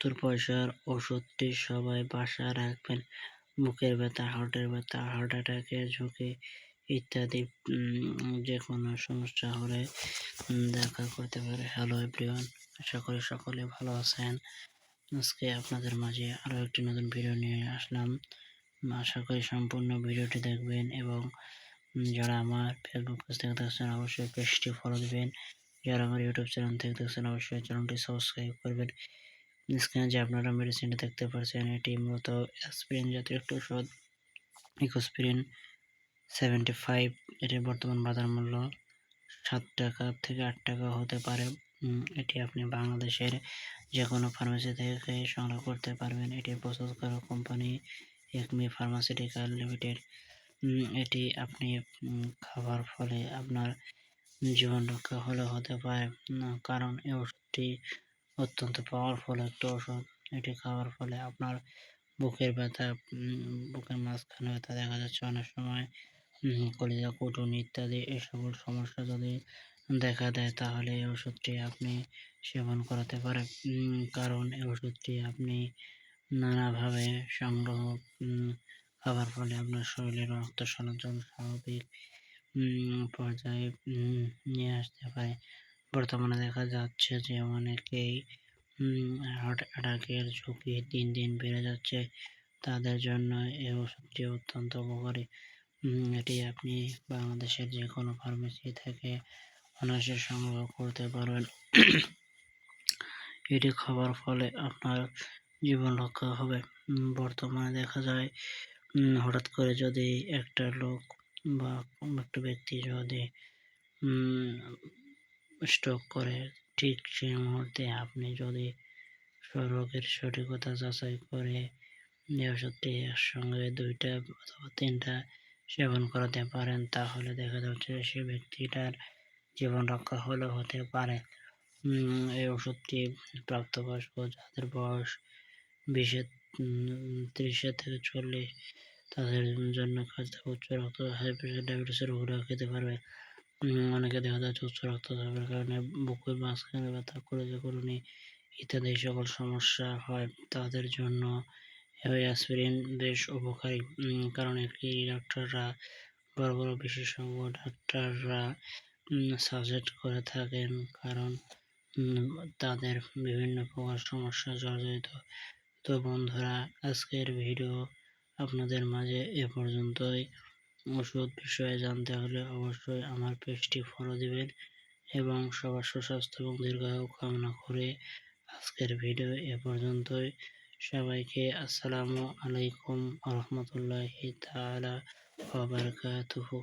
সত্তর পয়সার ওষুধটি সবাই বাসায় রাখবেন। বুকের ব্যথা, হার্টের ব্যথা, হার্ট অ্যাটাকের ঝুঁকি ইত্যাদি যে কোনো সমস্যা হলে দেখা করতে পারে। হ্যালো এভরিওয়ান আশা করি সকলে ভালো আছেন। আজকে আপনাদের মাঝে আরও একটি নতুন ভিডিও নিয়ে আসলাম। আশা করি সম্পূর্ণ ভিডিওটি দেখবেন এবং যারা আমার ফেসবুক পেজ থেকে দেখছেন অবশ্যই পেজটি ফলো দিবেন। যারা আমার ইউটিউব চ্যানেল থেকে দেখছেন অবশ্যই চ্যানেলটি সাবস্ক্রাইব করবেন। স্ক্রিনে যে আপনারা মেডিসিনটি দেখতে পাচ্ছেন এটি মূলত অ্যাসপিরিন জাতীয় একটি ওষুধ ইকোস্পিরিন সেভেন্টি ফাইভ এটির বর্তমান বাজার মূল্য সাত টাকা থেকে আট টাকা হতে পারে। এটি আপনি বাংলাদেশের যে কোনো ফার্মেসি থেকে সংগ্রহ করতে পারবেন। এটি প্রস্তুতকারক কোম্পানি একমি ফার্মাসিউটিক্যাল লিমিটেড এটি আপনি খাবার ফলে আপনার জীবন রক্ষা হলে হতে পারে। কারণ এই ওষুধটি অত্যন্ত পাওয়ারফুল একটা ওষুধ এটি খাওয়ার ফলে আপনার বুকের ব্যথা বুকের মাঝখানে ব্যথা দেখা যাচ্ছে অনেক সময়। কলিজা, কুটুন ইত্যাদি এই সকল সমস্যা যদি দেখা দেয় তাহলে এই ওষুধটি আপনি সেবন করাতে পারেন কারণ এই ওষুধটি আপনি নানাভাবে সংগ্রহ খাবার ফলে আপনার শরীরে রক্ত সঞ্চালন স্বাভাবিক পর্যায়ে নিয়ে আসতে পারে। বর্তমানে দেখা যাচ্ছে যে অনেকেই হার্ট অ্যাটাকের ঝুঁকি দিন দিন বেড়ে যাচ্ছে। তাদের জন্য এই ওষুধটি অত্যন্ত উপকারী। এটি আপনি বাংলাদেশের যে কোনো ফার্মেসি থেকে অনায়াসে সংগ্রহ করতে পারবেন। এটি খাওয়ার ফলে আপনার জীবন রক্ষা হবে। বর্তমানে দেখা যায় হঠাৎ করে যদি একটা লোক বা একটা ব্যক্তি যদি স্ট্রোক করে। ঠিক সেই মুহূর্তে আপনি যদি রোগের সঠিকতা যাচাই করে ওষুধটি একসঙ্গে দুইটা অথবা তিনটা সেবন করাতে পারেন, তাহলে দেখা যাচ্ছে সে ব্যক্তিটার জীবন রক্ষা হলেও হতে পারে। এই ওষুধটি প্রাপ্তবয়স্ক, যাদের বয়স বিশে ত্রিশে থেকে চল্লিশ, তাদের জন্য কাজে উচ্চ রক্ত, হাই প্রেশার, ডায়াবেটিসের রোগীরা খেতে পারবে। অনেকে দেখা যাচ্ছে উচ্চ রক্তচাপের কারণে বুকের মাঝখানে ব্যথা করে যে করুনি ইত্যাদি সকল সমস্যা হয়। তাদের জন্য অ্যাসপিরিন বেশ উপকারী। কারণ একটি ডাক্তাররা, বড় বড় বিশেষজ্ঞ ডাক্তাররা সাজেস্ট করে থাকেন। কারণ তাদের বিভিন্ন প্রকার সমস্যা জর্জরিত। তো বন্ধুরা, আজকের ভিডিও আপনাদের মাঝে এ পর্যন্তই। ওষুধ বিষয়ে জানতে হলে অবশ্যই আমার পেজটি ফলো দিবেন এবং সবার সুস্বাস্থ্য এবং দীর্ঘায়ু কামনা করে আজকের ভিডিও এ পর্যন্তই। সবাইকে আসসালামু আলাইকুম রহমতুল্লাহি তালা বারাকাতুহু।